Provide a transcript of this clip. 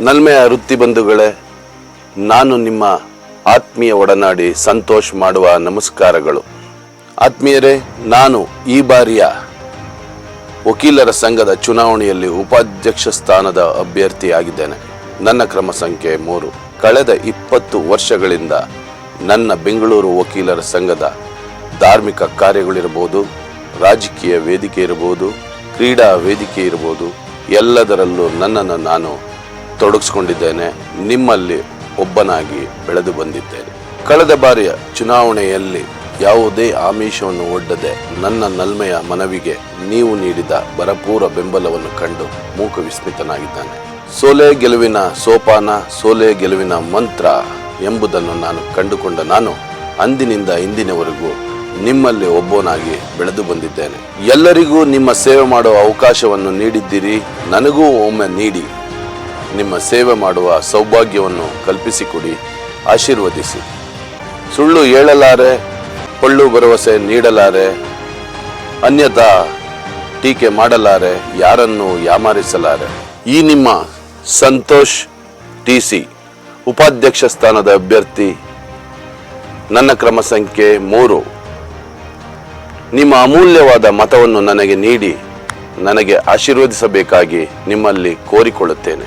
ನಲ್ಮೆಯ ವೃತ್ತಿ ಬಂಧುಗಳೇ, ನಾನು ನಿಮ್ಮ ಆತ್ಮೀಯ ಒಡನಾಡಿ ಸಂತೋಷ್ ಮಾಡುವ ನಮಸ್ಕಾರಗಳು. ಆತ್ಮೀಯರೇ, ನಾನು ಈ ಬಾರಿಯ ವಕೀಲರ ಸಂಘದ ಚುನಾವಣೆಯಲ್ಲಿ ಉಪಾಧ್ಯಕ್ಷ ಸ್ಥಾನದ ಅಭ್ಯರ್ಥಿಯಾಗಿದ್ದೇನೆ. ನನ್ನ ಕ್ರಮ ಸಂಖ್ಯೆ ಮೂರು. ಕಳೆದ ಇಪ್ಪತ್ತು ವರ್ಷಗಳಿಂದ ನನ್ನ ಬೆಂಗಳೂರು ವಕೀಲರ ಸಂಘದ ಧಾರ್ಮಿಕ ಕಾರ್ಯಗಳಿರ್ಬೋದು, ರಾಜಕೀಯ ವೇದಿಕೆ ಇರಬಹುದು ಕ್ರೀಡಾ ವೇದಿಕೆ ಇರಬಹುದು ಎಲ್ಲದರಲ್ಲೂ ನನ್ನನ್ನು ನಾನು ತೊಡಗಿಸ್ಕೊಂಡಿದ್ದೇನೆ, ನಿಮ್ಮಲ್ಲಿ ಒಬ್ಬನಾಗಿ ಬೆಳೆದು ಬಂದಿದ್ದೇನೆ. ಕಳೆದ ಬಾರಿಯ ಚುನಾವಣೆಯಲ್ಲಿ ಯಾವುದೇ ಆಮಿಷವನ್ನು ಒಡ್ಡದೆ ನನ್ನ ನಲ್ಮೆಯ ಮನವಿಗೆ ನೀವು ನೀಡಿದ ಭರಪೂರ ಬೆಂಬಲವನ್ನು ಕಂಡು ಮೂಕ ವಿಸ್ಮಿತನಾಗಿದ್ದಾನೆ. ಸೋಲೆ ಗೆಲುವಿನ ಸೋಪಾನ, ಸೋಲೆ ಗೆಲುವಿನ ಮಂತ್ರ ಎಂಬುದನ್ನು ನಾನು ಕಂಡುಕೊಂಡ ನಾನು ಅಂದಿನಿಂದ ಇಂದಿನವರೆಗೂ ನಿಮ್ಮಲ್ಲಿ ಒಬ್ಬನಾಗಿ ಬೆಳೆದು ಬಂದಿದ್ದೇನೆ. ಎಲ್ಲರಿಗೂ ನಿಮ್ಮ ಸೇವೆ ಮಾಡುವ ಅವಕಾಶವನ್ನು ನೀಡಿದ್ದೀರಿ, ನನಗೂ ಒಮ್ಮೆ ನೀಡಿ. ನಿಮ್ಮ ಸೇವೆ ಮಾಡುವ ಸೌಭಾಗ್ಯವನ್ನು ಕಲ್ಪಿಸಿಕೊಡಿ, ಆಶೀರ್ವದಿಸಿ. ಸುಳ್ಳು ಹೇಳಲಾರೆ ಪೊಳ್ಳು ಭರವಸೆ ನೀಡಲಾರೆ, ಅನ್ಯಥಾ ಟೀಕೆ ಮಾಡಲಾರೆ, ಯಾರನ್ನು ಯಾಮಾರಿಸಲಾರೆ. ಈ ನಿಮ್ಮ ಸಂತೋಷ್ ಟಿ ಸಿ ಉಪಾಧ್ಯಕ್ಷ ಸ್ಥಾನದ ಅಭ್ಯರ್ಥಿ, ನನ್ನ ಕ್ರಮ ಸಂಖ್ಯೆ ಮೂರು. ನಿಮ್ಮ ಅಮೂಲ್ಯವಾದ ಮತವನ್ನು ನನಗೆ ನೀಡಿ, ನನಗೆ ಆಶೀರ್ವದಿಸಬೇಕಾಗಿ ನಿಮ್ಮಲ್ಲಿ ಕೋರಿಕೊಳ್ಳುತ್ತೇನೆ.